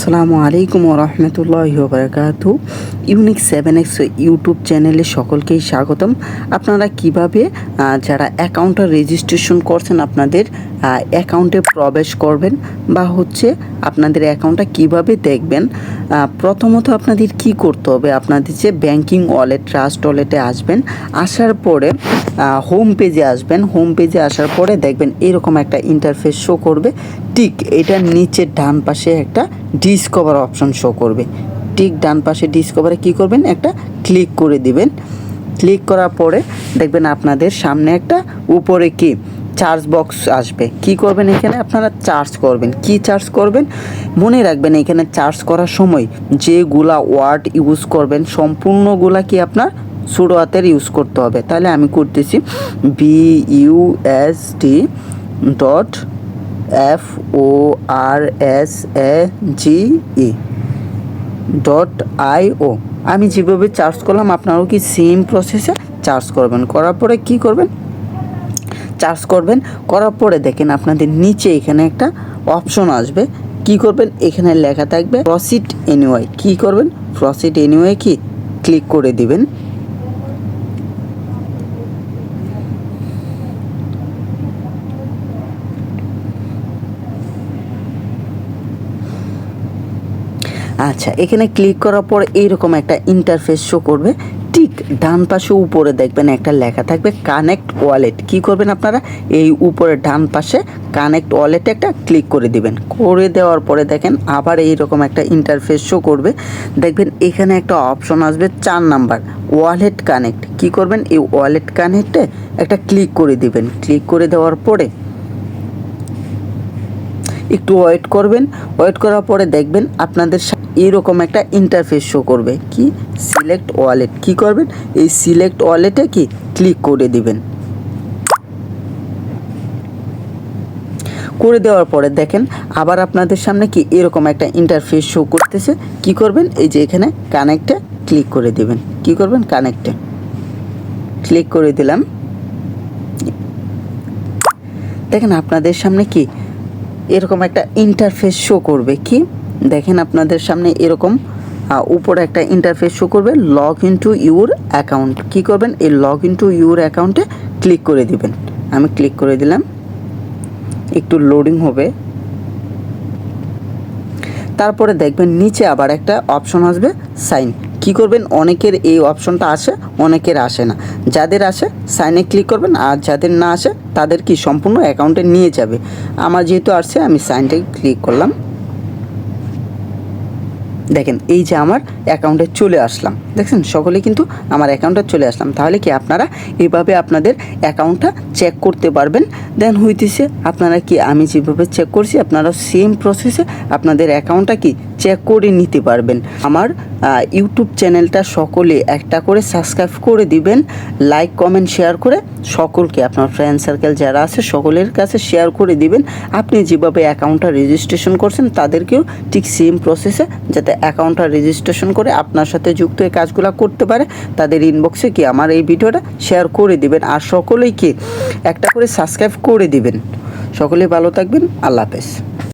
আসসালামু আলাইকুম রহমতুল্লাহ বারকাতু। ইউনিক সেভেন এক্স ইউটিউব চ্যানেলে সকলকেই স্বাগতম। আপনারা কীভাবে যারা অ্যাকাউন্টটা রেজিস্ট্রেশন করছেন আপনাদের অ্যাকাউন্টে প্রবেশ করবেন বা হচ্ছে আপনাদের অ্যাকাউন্টটা কীভাবে দেখবেন প্রথমত আপনাদের কি করতে হবে, আপনাদের যে ব্যাংকিং ওয়ালেট ট্রাস্ট ওয়ালেটে আসবেন, আসার পরে হোম পেজে আসবেন হোম পেজে আসার পরে দেখবেন এরকম একটা ইন্টারফেস শো করবে, ঠিক এটার নিচে ডান পাশে একটা ডিসকভার অপশন শো করবে, ঠিক ডান পাশে ডিসকভারে কি করবেন, একটা ক্লিক করে দিবেন ক্লিক করার পরে দেখবেন আপনাদের সামনে একটা উপরে কি চার্জ বক্স আসবে। কি করবেন এখানে? আপনারা চার্জ করবেন। কি চার্জ করবেন? মনে রাখবেন এখানে চার্জ করার সময় যেগুলা ওয়ার্ড ইউজ করবেন, সম্পূর্ণগুলা কি আপনার ছোটো হাতের ইউজ করতে হবে। তাহলে আমি করতেছি B U S T dot F O R S A G E dot I O আমি যেভাবে চার্জ করলাম, আপনারাও কি সেম প্রসেসে চার্জ করবেন। করার পরে কি করবেন? চার্জ করবেন, করার পরে দেখেন আপনাদের নিচে এখানে একটা অপশন আসবে। কি করবেন? এখানে লেখা থাকবে প্রসিড এনিওয়ে কি করবেন? প্রসিড এনিওয়ে কি? ক্লিক করে দিবেন। আচ্ছা এখানে ক্লিক করার পর এইরকম একটা ইন্টারফেস শো করবে। ঠিক ডান পাশে উপরে দেখবেন একটা লেখা থাকবে কানেক্ট ওয়ালেট কি করবেন আপনারা? এই উপরে ডান পাশে কানেক্ট ওয়ালেটে একটা ক্লিক করে দিবেন। করে দেওয়ার পরে দেখেন আবার এইরকম একটা ইন্টারফেস শো করবে। দেখবেন এখানে একটা অপশন আসবে চার নাম্বার ওয়ালেট কানেক্ট কি করবেন? এই ওয়ালেট কানেক্টে একটা ক্লিক করে দিবেন। ক্লিক করে দেওয়ার পরে একটু ওয়েট করবেন। ওয়েট করার পরে দেখবেন আপনাদের এরকম একটা ইন্টারফেস শো করবে। কি? সিলেক্ট ওয়ালেট কি করবেন? এই সিলেক্ট ওয়ালেটে কি? ক্লিক করে দিবেন। করে দেওয়ার পরে দেখেন, আবার আপনাদের সামনে কি এরকম একটা ইন্টারফেস শো করতেছে। কি করবেন? এই যে এখানে কানেক্টে ক্লিক করে দিবেন। কি করবেন? কানেক্টে ক্লিক করে দিলাম। দেখেন, আপনাদের সামনে কি এরকম একটা ইন্টারফেস শো করবে। কি? দেখেন আপনাদের সামনে এরকম উপরে একটা ইন্টারফেস শো করবে লগ ইনটু ইউর অ্যাকাউন্ট কী করবেন? এই লগ ইনটু ইউর অ্যাকাউন্টে ক্লিক করে দিবেন। আমি ক্লিক করে দিলাম। একটু লোডিং হবে। তারপরে দেখবেন নিচে আবার একটা অপশন আসবে সাইন কি করবেন? অনেকের এই অপশনটা আসে, অনেকের আসে না। যাদের আসে সাইনে ক্লিক করবেন, আর যাদের না আসে, তাদের কি সম্পূর্ণ অ্যাকাউন্টে নিয়ে যাবে। আমার যেহেতু আসছে, আমি সাইনটা ক্লিক করলাম। দেখেন, এই যে আমার অ্যাকাউন্টে চলে আসলাম। দেখছেন? সকলে কিন্তু আমার অ্যাকাউন্টে চলে আসলাম। তাহলে কি আপনারা এভাবে আপনাদের অ্যাকাউন্টটা চেক করতে পারবেন? দেন হইতেছে, আপনারা কি আমি যেভাবে চেক করছি আপনারা সেম প্রসেসে আপনাদের অ্যাকাউন্টটা কি চেক করে নিতে পারবেন। আমার ইউটিউব চ্যানেলটা সকলে একটা করে সাবস্ক্রাইব করে দিবেন লাইক কমেন্ট শেয়ার করে সকলকে, আপনার ফ্রেন্ড সার্কেল যারা আছে, সকলের কাছে শেয়ার করে দিবেন। আপনি যেভাবে অ্যাকাউন্টটা রেজিস্ট্রেশন করছেন, তাদেরকেও ঠিক সেম প্রসেসে যাতে অ্যাকাউন্টটা রেজিস্ট্রেশন করে আপনার সাথে যুক্ত এই কাজগুলো করতে পারে, তাদের ইনবক্সে কি আমার এই ভিডিওটা শেয়ার করে দিবেন। আর সকলেই কি একটা করে সাবস্ক্রাইব করে দিবেন। সকলে ভালো থাকবেন আল্লাহ হাফেজ।